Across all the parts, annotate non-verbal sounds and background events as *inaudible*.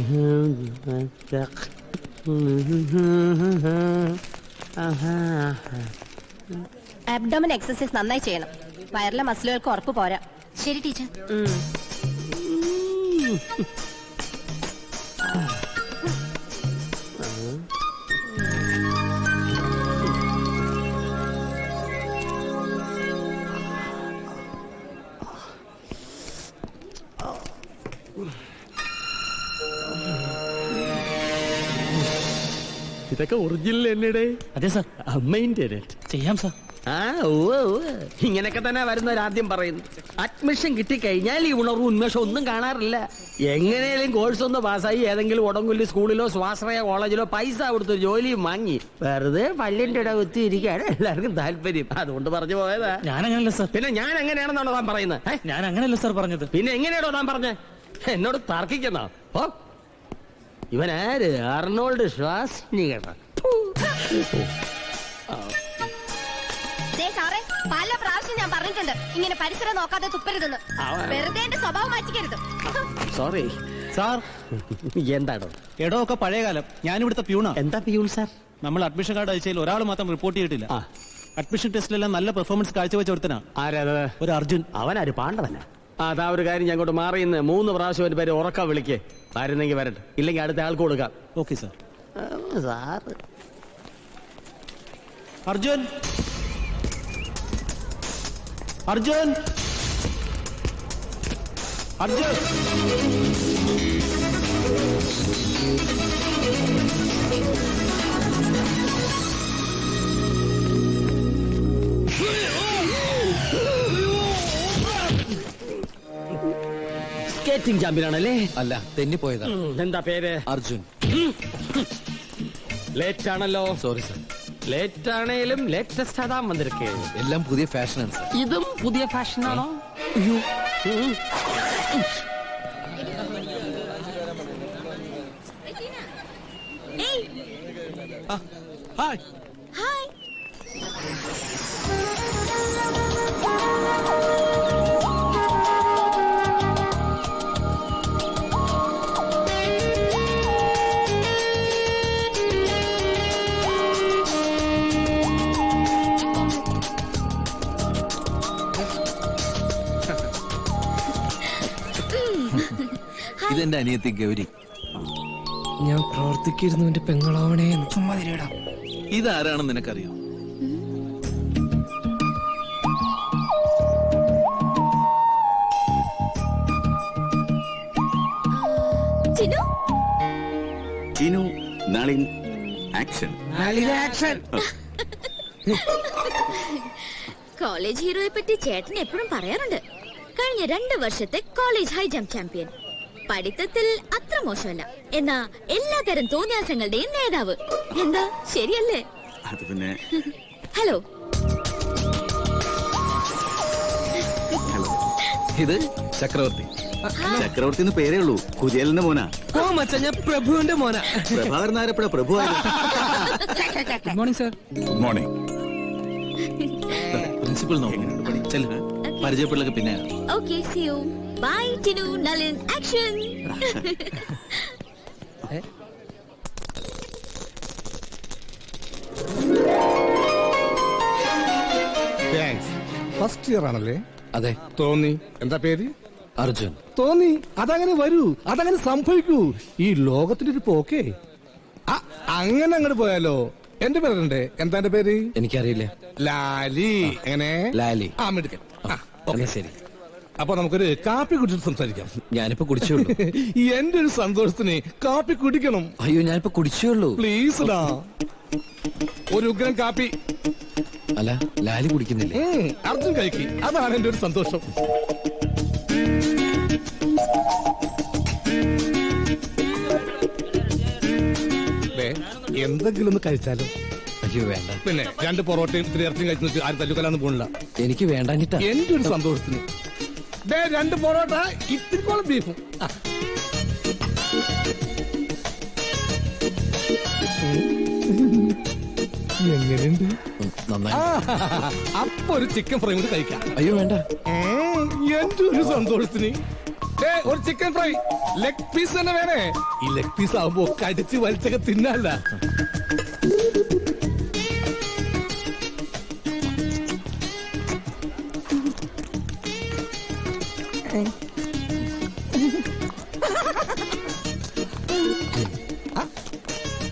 *laughs* Abdomen exercise നന്നായി ചെയ്യണം. വയറിലെ മസിലുകൾക്ക് ഉറപ്പ് പോരാ. ശരി ടീച്ചർ *laughs* ഇതൊക്കെ ഒറിജിനൽ എന്നിടെ അതെ സർ. അമ്മേന്റെ ചെയ്യാം സർ. ആ ഓ. ഇങ്ങനെയൊക്കെ തന്നെ വരുന്നവരാദ്യം പറയുന്നു. അഡ്മിഷൻ കിട്ടിക്കഴിഞ്ഞാൽ ഈ ഉണർവ് ഉന്മേഷം ഒന്നും കാണാറില്ല. എങ്ങനെയും കോഴ്സ് ഒന്ന് പാസ്സായി ഏതെങ്കിലും ഉടങ്കുല്ലി സ്കൂളിലോ സ്വാശ്രയ കോളേജിലോ പൈസ കൊടുത്ത് ജോലിയും വാങ്ങി. വെറുതെ പള്ളിന്റെ ഇട കുത്തി ഇരിക്കാണ് എല്ലാവർക്കും താല്പര്യം. അതുകൊണ്ട് പറഞ്ഞു പോയതാ. ഞാൻ അങ്ങനല്ല സാർ. പിന്നെ ഞാൻ എങ്ങനെയാണെന്നാണോ താൻ പറയുന്നത്? ഞാൻ അങ്ങനല്ല സാർ പറഞ്ഞത്. പിന്നെ എങ്ങനെയാണോ താൻ പറഞ്ഞത് എന്നോട് തർക്കിക്കുന്നോ? ഓ ഇവനാര്? അർണോൾഡ് ശ്വാസ്നികട ദേ സാറേ പല പ്രാവശ്യം ഞാൻ പറഞ്ഞിട്ടുണ്ട്. ഇങ്ങനെ പരിസരം നോക്കാതെ തുപ്പരുതെന്ന്. വെറുതെ എന്റെ സ്വഭാവം മാറ്റിക്കരുത്. സോറി. സാർ. എന്താണോ എടോ ഒക്കെ പഴയ കാലം ഞാൻ ഇവിടുത്തെ പ്യൂണാ. എന്താ പ്യൂൺ സാർ? നമ്മൾ അഡ്മിഷൻ കാർഡ് അയച്ചതിൽ ഒരാൾ മാത്രം റിപ്പോർട്ട് ചെയ്തിട്ടില്ല. അഡ്മിഷൻ ടെസ്റ്റിലെല്ലാം നല്ല പെർഫോമൻസ് കാഴ്ചവെച്ച ഒരുത്തനാ. ആരാത്? ഒരു അർജുൻ. അവനാര്? പാണ്ഡവനാ? അതാ ഒരു കാര്യം ഞാൻ മാറി മാറിയുന്ന മൂന്ന് പ്രാവശ്യം ഒരു പേര് ഉറക്കം വിളിക്കേ. വരുന്നെങ്കിൽ വരട്ടെ. ഇല്ലെങ്കിൽ അടുത്ത ആൾക്ക് കൊടുക്കാം. Okay sir. Sir Arjun. Arjun. Arjun. Skating champion ആണല്ലേ? അല്ല തെന്നിപ്പോയതാ. എന്താ പേര്? അർജുൻ. ലേറ്റ് ആണല്ലോ. സോറി സർ ലേറ്റ് ആണെങ്കിലും ലേറ്റസ്റ്റ് അതാ വന്നിരിക്കേ. എല്ലാം പുതിയ ഫാഷനാണ് സർ ഇതും പുതിയ ഫാഷൻ ആണോ? Hi hi. അനിയത്തി ഗൗരി ഞാൻ പ്രവർത്തിക്കിരുന്നു എന്റെ പെങ്ങളാവണേ ചുമ്മാതിരിടാ ഇതാരാണെന്ന് നിനക്കറിയോ? ചിനു നളിൻ ആക്ഷൻ. കോളേജ് ഹീറോയെ പറ്റി ചേട്ടൻ എപ്പോഴും പറയാറുണ്ട്. കഴിഞ്ഞ രണ്ട് വർഷത്തെ കോളേജ് ഹൈ ജംപ് ചാമ്പ്യൻ. പഠിത്തത്തിൽ അത്ര മോശമല്ല. എന്നാ എല്ലാതരം തോന്നിയാസങ്ങളുടെയും നേതാവ്. എന്താ? ശരിയല്ലേ? അത് പിന്നെ ഹലോ. ഹലോ. ഇത് ചക്രവർത്തി. ചക്രവർത്തി എന്ന് പേരേ ഉള്ളൂ. കുചേലിന്റെ മോനാ. ഓ മച്ച ഞാൻ പ്രഭുവിന്റെ മോന. Prabhakaran നായരപ്പഴ Prabhu good morning sir good morning principal നോക്കുന്നു ചെല്ലു. പരിചയപ്പെടലൊക്കെ പിന്നെ okay see you bye Tinu Nalin action first year ആണല്ലേ? അതെ. തോന്നി. എന്താ പേര്? അർജുൻ. തോന്നി. അതങ്ങനെ വരൂ. അതങ്ങനെ സംഭവിക്കൂ. ഈ ലോകത്തിന്റെ ഒരു പോക്കേ അങ്ങനെ അങ്ങോട്ട് പോയാലോ. എന്റെ പേരുണ്ട് എന്താ എന്റെ പേര്? എനിക്കറിയില്ല. ലാലി. എങ്ങനെ? ലാലി. ആ മിടുക്കൻ. ശരി. അപ്പൊ നമുക്കൊരു കാപ്പി കുടിച്ചിട്ട് സംസാരിക്കാം. ഞാനിപ്പോ കുടിച്ചേ *laughs* എന്റെ ഒരു സന്തോഷത്തിന് കാപ്പി കുടിക്കണം. അയ്യോ ഞാനിപ്പോ കുടിച്ചേ പ്ലീസ് ഡാ ഒരു ഉഗ്രം കാപ്പി. അല്ല ലാലി കുടിക്കുന്നില്ലേ? അർജുൻ കഴിക്കി. അതാണ് എന്റെ ഒരു സന്തോഷം. എന്തെങ്കിലും ഒന്ന് കഴിച്ചാലോ? അയ്യോ വേണ്ട. പിന്നെ രണ്ട് പൊറോട്ടയും ഇത്തിരി ഇറച്ചിയും കഴിച്ചു ആരും തല്ലുകലാന്ന് പോണില്ല. എനിക്ക് വേണ്ടാഞ്ഞിട്ടാ. എന്റെ ഒരു സന്തോഷത്തിന്. രണ്ട് പൊറോട്ട ഇത്തിരിക്കോളം ബീഫും. എങ്ങനെയുണ്ട്? അപ്പൊ ഒരു ചിക്കൻ ഫ്രൈ കൂടി കഴിക്കാം. അയ്യോ വേണ്ട. എന്റെ ഒരു സന്തോഷത്തിന്. ഏ ഒരു ചിക്കൻ ഫ്രൈ ലെഗ് പീസ് തന്നെ വേണേ. ഈ ലെഗ് പീസ് ആവുമ്പോ കടിച്ച് വലിച്ചൊക്കെ തിന്നല്ല.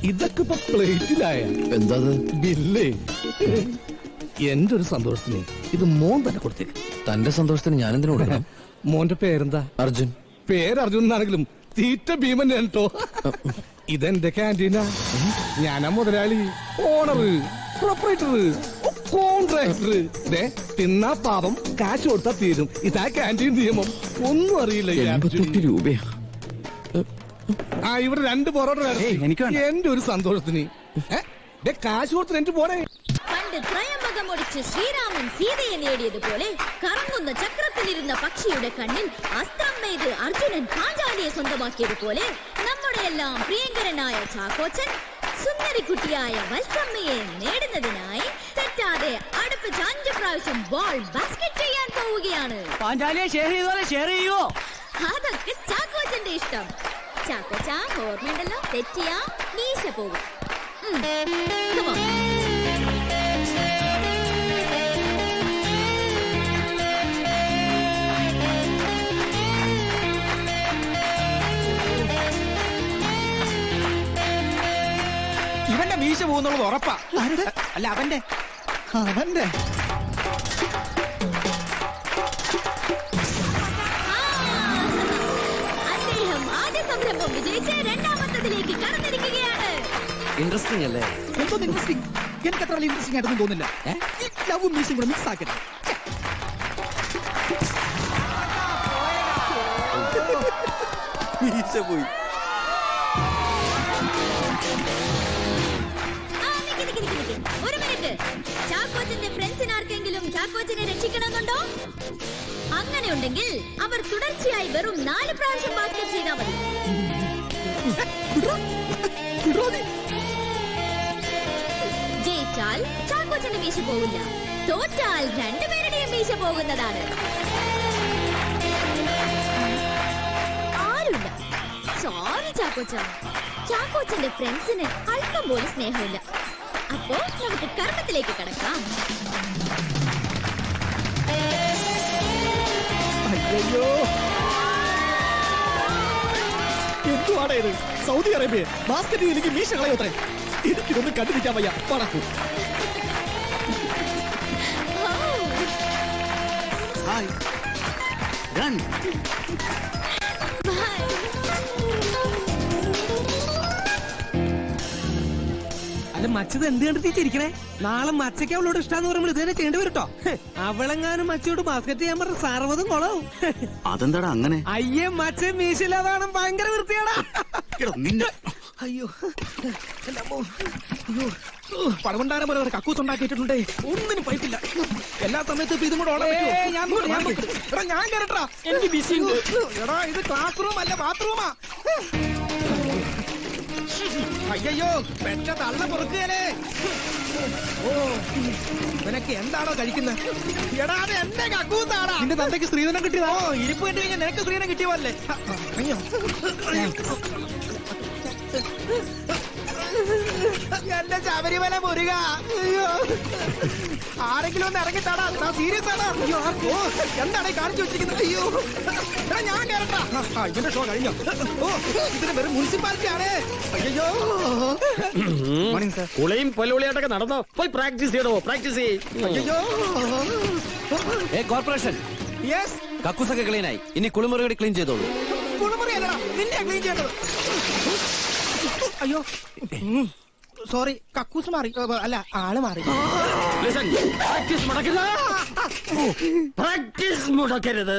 ഇതൊക്കെ ഇപ്പൊ പ്ലേറ്റിലായ എന്താ ബില്ലേ? എന്റെ ഒരു സന്തോഷത്തിന്. ഇത് മോൻ തന്നെ കൊടുത്തേക്ക്. തന്റെ സന്തോഷത്തിന് ഞാൻ എന്തിനു കൊടുക്കണം? *laughs* മോന്റെ പേരെന്താ? അർജുൻ. പേര് അർജുൻ എന്നാണെങ്കിലും തീറ്റ ഭീമൻ കേട്ടോ ഇതെന്റെ ക്യാന്റീനാ ഞാനാ മുതലാളി ഓണർ പ്രൊപ്പറേറ്റർ കോൺട്രാക്ടർ ദേ, തിന്നാ പാപം കാശ് കൊടുത്താ തീരും. ഇതാ ക്യാന്റീൻ നിയമം. ഒന്നും അറിയില്ല എൺപത്തെട്ട് രൂപയാ. ആ ഇവിടെ രണ്ട് പൊറോട്ട. എന്റെ ഒരു സന്തോഷത്തിന്. ദേ, കാശ് കൊടുത്ത് എനിക്ക് പോരെ പണ്ട് ത്രയംബകം ഒടിച്ച് ശ്രീരാമൻ സീതയെ നേടിയതുപോലെ കറങ്ങുന്ന ചക്രത്തിലിരുന്ന പക്ഷിയുടെ കണ്ണിൽ അസ്ത്രം മെയ്ത് അർജുനൻ പാഞ്ചാലിയെ സ്വന്തമാക്കിയതുപോലെ നമ്മുടെ എല്ലാം പ്രിയങ്കരനായ ചാക്കോച്ചൻ സുന്ദരിക്കുട്ടിയായ വത്സമ്മയെ നേടുന്നതിനായി തെറ്റാതെ അടുപ്പിച്ച് അഞ്ചു പ്രാവശ്യം ബോൾ ബാസ്കറ്റ് ചെയ്യാൻ പോവുകയാണ്. പാഞ്ചാലിയെ ഷെയർ ചെയ്തോലെ ഷെയർ ചെയ്യുവോ അതൊക്കെ ചാക്കോച്ചന്റെ ഇഷ്ടം. ചാക്കോച്ച ഓർമ്മയുണ്ടല്ലോ? തെറ്റിയാ മീശ പോകും. ഉം. Come on. ഇവന്റെ മീശ പോകുന്നുള്ളത് ഉറപ്പാ. അല്ല അവന്റെ. അവന്റെ. അദ്ദേഹം ആദ്യ സംരംഭം വിജയിച്ച് രണ്ടാമത്തതിലേക്ക് കടന്നിരിക്കുകയാണ്. ഇൻട്രസ്റ്റിംഗ് അല്ലേ? എന്തോ ഇൻട്രസ്റ്റിംഗ് എനിക്ക് അത്ര വലിയ ഇൻട്രസ്റ്റിംഗ് ആയിട്ടൊന്നും തോന്നില്ല ലവും മീശയും കൂടെ മിക്സ് ആക്കരുത്. പോയി. ചാക്കോച്ചന്റെ ഫ്രണ്ട്സിന് ആർക്കെങ്കിലും ചാക്കോച്ചനെ രക്ഷിക്കണമെന്നുണ്ടോ? അങ്ങനെയുണ്ടെങ്കിൽ അവർ തുടർച്ചയായി വെറും നാല് പ്രാവശ്യം ബാസ്കറ്റ് ചെയ്താൽ മതി. ജയിച്ചാൽ ചാക്കോച്ചന്റെ മീശ പോകില്ല തോറ്റാൽ രണ്ടുപേരുടെയും മീശ പോകുന്നതാണ്. ആരുമില്ല. സോറി ചാക്കോച്ച. ചാക്കോച്ചന്റെ ഫ്രണ്ട്സിന് അല്പം പോലും സ്നേഹമില്ല. അപ്പോ നമുക്ക് കർമ്മത്തിലേക്ക് കടക്കാം. അയ്യോ എന്തുവാണ് ഇത്? സൗദി അറേബ്യ ബാസ്കറ്റ് എനിക്ക് മീശ കളയോത്രേ എനിക്കിതൊന്നും കണ്ടുപിടിക്കാൻ വയ്യ. പറക്കൂ ഹായ് റൺ അല്ല മച്ചത് എന്ത് കണ്ടിട്ട് ചിരിക്കണേ നാളെ മച്ചയ്ക്ക് അവളോട് ഇഷ്ടാന്ന് പറയുമ്പോൾ ഇത് തന്നെ ചെയ്യേണ്ടി വരും കേട്ടോ അവളെങ്ങാനും മച്ചയോട് ബാസ്കറ്റ് ചെയ്യാൻ പറഞ്ഞ സർവതും കൊളവും. അതെന്താടാ അങ്ങനെ? അയ്യേ മച്ച മീശില്ലാതാണ് ഭയങ്കര വൃത്തിയാടാ എടാ, നിന്നെ. അയ്യോ. അയ്യോ. പടകൊണ്ടാരം പോലെ ഒരു കക്കൂസ് ഉണ്ടാക്കിയിട്ടുണ്ട്. ഒന്നിനും പൈപ്പില്ല. എല്ലാ സമയത്തും ഇപ്പൊ ഇതും കൂടെ ഓടാൻ ഞാൻ നോക്ക്. എടാ ഞാൻ കേറട്ടാ എനിക്ക് ബിസി എടാ ഇത് ക്ലാസ് റൂം അല്ല ബാത്റൂമാ അയ്യോ പെറ്റ തള്ള പൊറുക്കുകയല്ലേ ഓ നിനക്ക് എന്താണോ കഴിക്കുന്നത് എടാ അത് എന്റെ കക്കൂത്താടാ. നിന്റെ തന്തയ്ക്ക് സ്ത്രീധനം കിട്ടിയതാ? ഓ ഇരിപ്പ് കണ്ടു കഴിഞ്ഞാൽ നിനക്ക് സ്ത്രീധനം കിട്ടിയ പോലെ. അയ്യോ. എന്റെ ശബരിമല മുരുക. അയ്യോ. ആരെങ്കിലും ഒന്ന് ഇറങ്ങി താടാ ഞാൻ സീരിയസ് ആണ് ഓ എന്താണ് ഈ കാണിച്ചു വെച്ചിരിക്കുന്നത്? അയ്യോ. എടാ ഞാൻ കേറട്ടാ. ആ, ഇവന്റെ ഷോ കഴിഞ്ഞോ? ഓ ഇതിന് വെറും മുനിസിപ്പാലിറ്റി ആണ് അയ്യോ മോർണിംഗ് സാർ കുളയും പൊലവിളിയായിട്ടൊക്കെ നടന്നോ? പോയി പ്രാക്ടീസ് ചെയ്തോ? പ്രാക്ടീസ് ചെയ്യ്. അയ്യോ ഏ കോർപ്പറേഷൻ. യെസ് കക്കൂസൊക്കെ ക്ലീൻ ആയി ഇനി കുളിമുറി ക്ലീൻ ചെയ്തോളൂ. കുളിമുറി അല്ലടാ നിന്നെ ക്ലീൻ ചെയ്യേണ്ടത്. അയ്യോ. സോറി കക്കൂസ് മാറി. അല്ല ആൾ മാറി. പ്രാക്ടീസ് മുടക്കരുത്. പ്രാക്ടീസ് മുടക്കരുത്.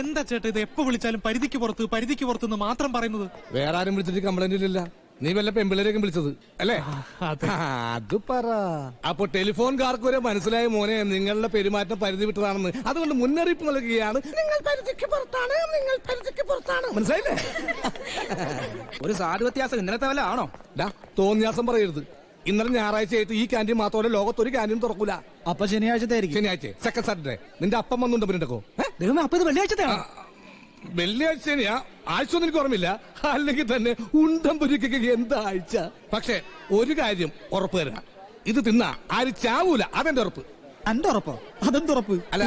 എന്താ ചേട്ടാ ഇത് എപ്പോ വിളിച്ചാലും പരിധിക്ക് പുറത്ത് പരിധിക്ക് പുറത്ത് മാത്രം പറയുന്നത്? വേറെ ആരും വിളിച്ചിട്ട് കംപ്ലൈന്റ് ഇല്ല നീ വല്ല പെമ്പിളരെയൊക്കെ വിളിച്ചത് അല്ലേ? അത്. പറ. അപ്പൊ ടെലിഫോൺകാർക്ക് വരെ മനസ്സിലായ മോനെ നിങ്ങളുടെ പെരുമാറ്റം പരിധി വിട്ടതാണെന്ന്. അതുകൊണ്ട് മുന്നറിയിപ്പ് നൽകുകയാണ്. നിങ്ങൾ പരിധിക്ക് പുറത്താണ് നിങ്ങൾ പരിധിക്ക് പുറത്താണ്. മനസ്സിലായില്ലേ? ഒരു സാധു വ്യത്യാസം ഇന്നലത്തെ വല്ല ആണോ? തോന്നിയാസം പറയരുത്. ഇന്നലെ ഞായറാഴ്ച ആയിട്ട് ഈ ക്യാന്റീൻ മാത്രമല്ല ലോകത്തൊരു ക്യാന്റീൻ തുറക്കൂല. അപ്പൊ ശനിയാഴ്ചത്തെ ശനിയാഴ്ച. സെക്കൻഡ് സാറ്റർഡേ നിന്റെ അപ്പം വന്നുണ്ട് പിന്നെക്കോ ദൈവമേ അപ്പൊ ഇത് വെള്ളിയാഴ്ചത്തെ വെള്ളിയാഴ്ച ശനിയാ ആഴ്ച ഒന്നും എനിക്ക് ഓർമ്മയില്ല. അല്ലെങ്കിൽ തന്നെ ഉണ്ടം പുരിക്കൊക്കെ എന്താ ആഴ്ച? പക്ഷെ ഒരു കാര്യം ഉറപ്പ് തരാ. ഇത് തിന്നാ. ആര് ചാവൂല. അതെന്റെ ഉറപ്പ്. എന്റെ ഉറപ്പോ? അതെന്തുറപ്പ് അല്ല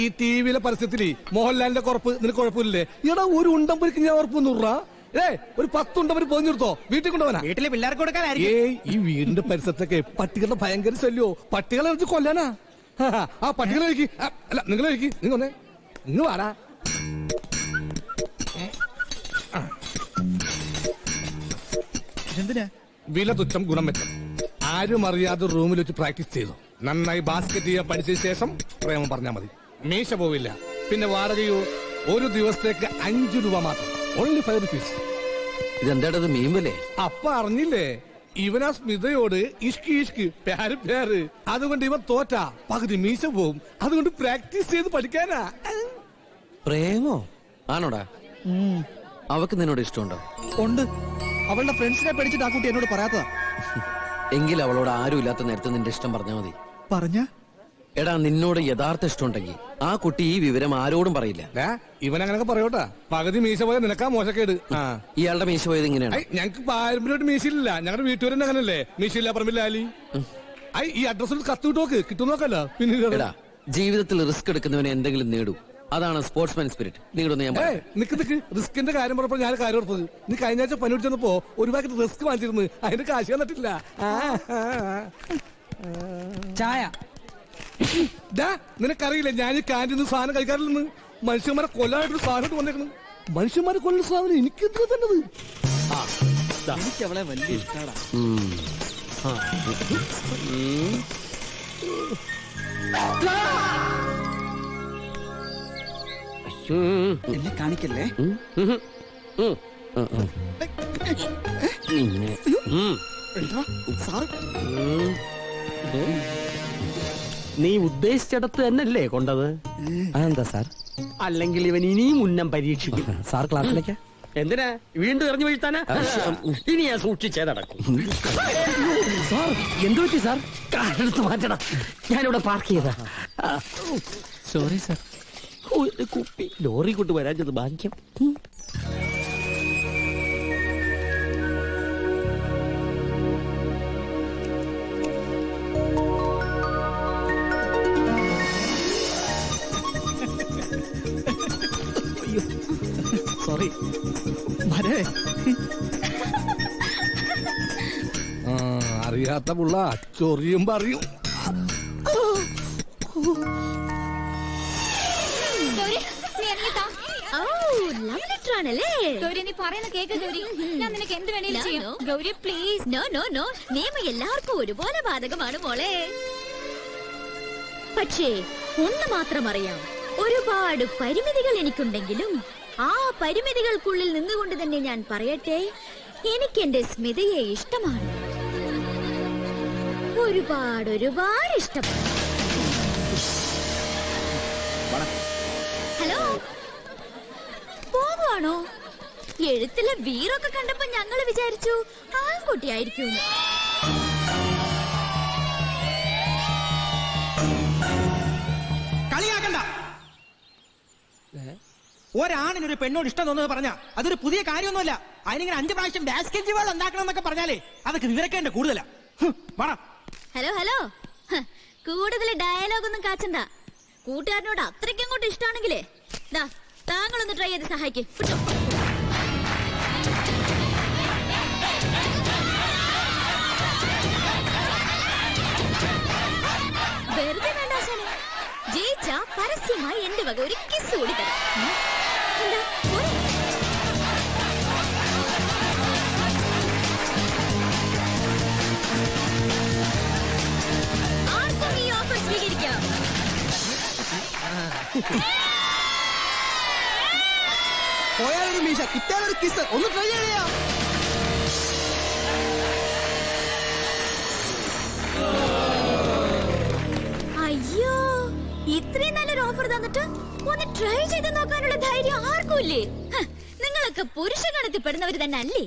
ഈ ടി വിയിലെ പരസ്യത്തിൽ മോഹൻലാലിന്റെ കുറപ്പ് നിനക്ക് കുഴപ്പമില്ലേ എടാ ഒരു ഉണ്ടം പുരിക്ക് ഞാൻ ഉറപ്പ് നൂറാ ഏ ഒരു പത്തുണ്ടം ഒരു പൊതിഞ്ഞെടുത്തോ വീട്ടിൽ കൊണ്ടുപോകാനാ. വീട്ടിലെ പിള്ളേർക്ക് കൊടുക്കാനായിരിക്കും. ഏയ് ഈ വീടിന്റെ പരിസരത്തൊക്കെ പട്ടികളുടെ ഭയങ്കര ശല്യോ. പട്ടികളെ വെച്ച് കൊല്ലാനാ. ആ, പട്ടികളെ അല്ല നിങ്ങളെ കഴിക്ക് നിങ്ങൾ വന്നേ. നിങ്ങൾ വാടാ. എന്തിനാ വില തുച്ഛം ഗുണം മെച്ചം ആരും അറിയാതെ റൂമിൽ വെച്ച് പ്രാക്ടീസ് ചെയ്തു. നന്നായി ബാസ്കറ്റ് ചെയ്യാൻ പഠിച്ചതിന് ശേഷം പ്രേമം പറഞ്ഞാൽ മതി. മീശ പോവില്ല. പിന്നെ വാടകയോ ഒരു ദിവസത്തേക്ക് അഞ്ചു രൂപ മാത്രം. ഓൺലി ഫൈവ് റുപ്പീസ് ഇതെന്താടത് മീൻവല്ലേ അപ്പ അറിഞ്ഞില്ലേ? ഇവനാ സ്മിതയോട് ഇഷ്കി ഇഷ്കി പേര് പേര്. അതുകൊണ്ട് ഇവൻ തോറ്റ. പകുതി മീശ പോവും. അതുകൊണ്ട് പ്രാക്ടീസ് ചെയ്ത് പഠിക്കാനാ. പ്രേമോ? ആണോടാ? അവക്ക് നിന്നോട് ഇഷ്ടമുണ്ടോ? ഉണ്ട്. അവളുടെ ഫ്രണ്ട്സിനെ പഠിച്ചിട്ട് ആ കുട്ടി എന്നോട് പറയാത്തതാ. എങ്കിൽ അവളോട് ആരും ഇല്ലാത്ത നേരത്തെ നിന്റെ ഇഷ്ടം പറഞ്ഞാൽ മതി. പറഞ്ഞ? എടാ നിന്നോട് യഥാർത്ഥ ഇഷ്ടമുണ്ടെങ്കിൽ ആ കുട്ടി ഈ വിവരം ആരോടും പറയില്ല. ഇവനങ്ങനൊക്കെ ഇവൻ അങ്ങനൊക്കെ പറയോട്ടാ. പകുതി മീശ പോയ നിനക്കാ മോശക്കേട്. ആ. ഇയാളുടെ മീശ പോയത് ഇങ്ങനെയാണ്. ഞങ്ങൾക്ക് ഞങ്ങക്ക് പാരമ്പര്യമായിട്ട് മീശയില്ല ഞങ്ങളുടെ വീട്ടുകാരൻ അങ്ങനല്ലേ? മീശയില്ല പറമ്പില്ലാലി ഐ ഈ അഡ്രസ്സിൽ കത്ത് വിട്ടോക്ക് കിട്ടും നോക്കല്ല പിന്നെ എടാ ജീവിതത്തിൽ റിസ്ക് എടുക്കുന്നവനെ എന്തെങ്കിലും നേടൂ. അതാണ് സ്പോർട്സ്മാൻ സ്പിരിറ്റ് നീടൊന്ന് ഞാൻ നിക്ക് നിക്ക്. റിസ്കിന്റെ കാര്യം പറഞ്ഞപ്പോ ഞാൻ കാര്യം ഓർത്തത്. നീ കഴിഞ്ഞ ആഴ്ച പനി പിടിച്ചപ്പോ ഒരു പാക്കറ്റ് റിസ്ക് വാങ്ങിച്ചിരുന്നു. അതിന്റെ കാശ് തന്നിട്ടില്ല. ചായ. നിനക്കറിയില്ല ഞാൻ ഈ കാന്റീന്ന് സാധനം കഴിക്കാറില്ലെന്ന് മനുഷ്യന്മാരെ കൊല്ലാനായിട്ട് സാധനം വന്നേക്കുന്നു മനുഷ്യന്മാരെ കൊല്ലുന്ന സാധനം എനിക്ക് എന്തിനാ തന്നത് എനിക്ക് അവളെ വലിയ. എന്നെ കാണിക്കല്ലേ? എന്താ? ഉം. നീ ഉദ്ദേശിച്ചിടത്ത് തന്നെയല്ലേ കൊണ്ടത്? അതെന്താ സാർ? അല്ലെങ്കിൽ ഇവൻ ഇനിയും ഉന്നം പരീക്ഷിക്കും. *laughs* സാർ ക്ലാസ്സിലേക്ക്? എന്തിനാ? വീണ്ടും എറിഞ്ഞു വീഴ്ത്താനാ? ഇനി ഞാൻ സൂക്ഷിച്ചേ നടക്കും. സാർ എന്തു പറ്റി സാർ? കാലെടുത്ത് മാറ്റണം. ഞാനിവിടെ പാർക്ക് ചെയ്താ സോറി സാർ ഒരു കുപ്പി ലോറി കൊണ്ട് വരാൻ ഭാഗ്യം സോറി വരേ ആ, അറിയാത്ത പുള്ള ചൊറിയും പറയും. ഗൗരി നീ ആണല്ലേ ഗൗരി പറയുന്ന കേക്ക് ഗൗരി. ഞാൻ നിനക്ക് എന്ത് വേണേലും ചെയ്യാം. Gauri please no no no നിയമം എല്ലാവർക്കും ഒരുപോലെ ബാധകമാണ് മോളെ. പക്ഷേ ഒന്ന് മാത്രം അറിയാം. ഒരുപാട് പരിമിതികൾ എനിക്കുണ്ടെങ്കിലും ആ പരിമിതികൾക്കുള്ളിൽ നിന്നുകൊണ്ട് തന്നെ ഞാൻ പറയട്ടെ എനിക്ക് എന്റെ സ്മിതയെ ഇഷ്ടമാണ്. ഒരുപാട് ഒരുപാട് ഇഷ്ടമാണ്. ഹലോ? പോവാണോ എഴുത്തിലെ വീറൊക്കെ കണ്ടപ്പോ ഞങ്ങൾ വിചാരിച്ചു ആൺകുട്ടിയായിരിക്കും. ഒരാണിനൊരു പെണ്ണോട് ഇഷ്ടം തോന്നുന്നത് പറഞ്ഞ അതൊരു പുതിയ കാര്യമൊന്നുമല്ല. അതിനിങ്ങനെ അഞ്ചു പ്രാവശ്യം ബാസ്കറ്റ് ബോൾ ഉണ്ടാക്കണം എന്നൊക്കെ പറഞ്ഞാലേ അതൊക്കെ വിവരക്കേണ്ട കൂടുതലാ. Hello hello. കൂടുതൽ ഡയലോഗ് ഒന്നും കാച്ചണ്ട. കൂട്ടുകാരനോട് അത്രയ്ക്കും അങ്ങോട്ട് ഇഷ്ടമാണെങ്കിലേ ദാ താങ്കളൊന്ന് ട്രൈ ചെയ്ത് സഹായിക്കേ. വെറുതെ ജയിച്ച പരസ്യമായി എന്റെ വക ഒരു കിസ് കൂടി തരാം. പോയാലൊരു മീശ കിട്ടാനൊരു കിസ് ഒന്ന് ട്രൈ ചെയ്യാം. അയ്യോ ഇത്രയും നല്ലൊരു ഓഫർ തന്നിട്ട് ഒന്ന് ട്രൈ ചെയ്ത് നോക്ക. നോക്കാനുള്ള ധൈര്യം ആർക്കും ഇല്ലേ? നിങ്ങളൊക്കെ പുരുഷ ഗണത്തിൽ പെടുന്നവര് തന്നെ അല്ലേ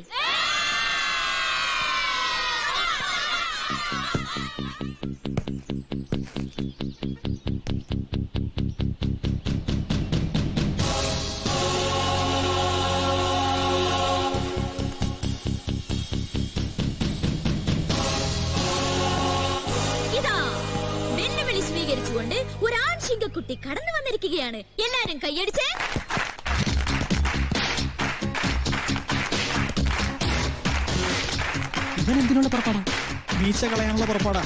സ്വീകരിച്ചുകൊണ്ട് ഒരു ആൺശിങ്കക്കുട്ടി കടന്നു വന്നിരിക്കുകയാണ്. എല്ലാരും കൈയടിച്ചേ. ഇവൻ എന്തിനുള്ള പുറപ്പാടാ? വീശ കളയാനുള്ള പുറപ്പാടാ.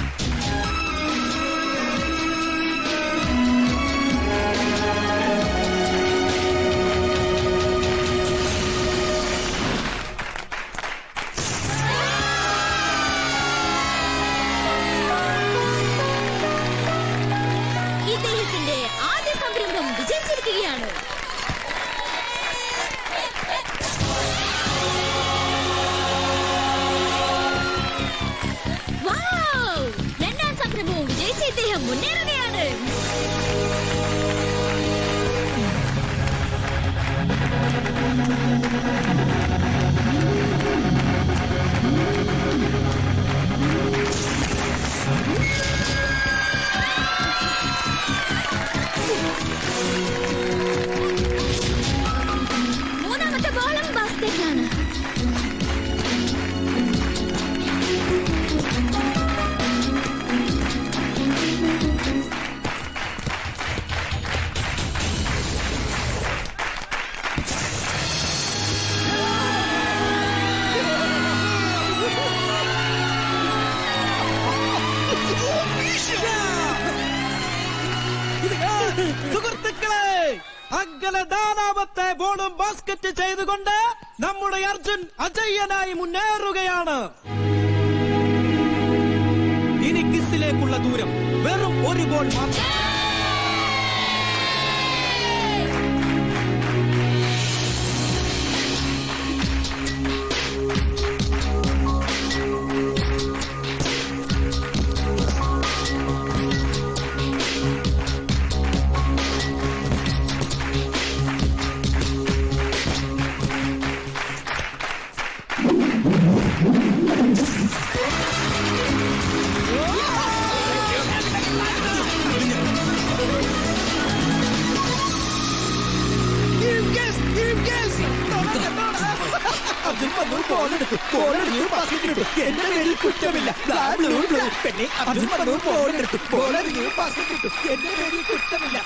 ബോളും ചെയ്തുകൊണ്ട് നമ്മുടെ അർജുൻ അജയ്യനായി മുന്നേറുകയാണ്. ഇനി കിസിലേക്കുള്ള ദൂരം വെറും ഒരു ഗോൾ മാത്രം. എന്റെ പേരിൽ കുറ്റമില്ല. പെണ്ണെ, അതും പറഞ്ഞു എടുത്തു ബോൾ എറിഞ്ഞു, ഇട്ടു. എന്റെ പേരിൽ കുറ്റമില്ല.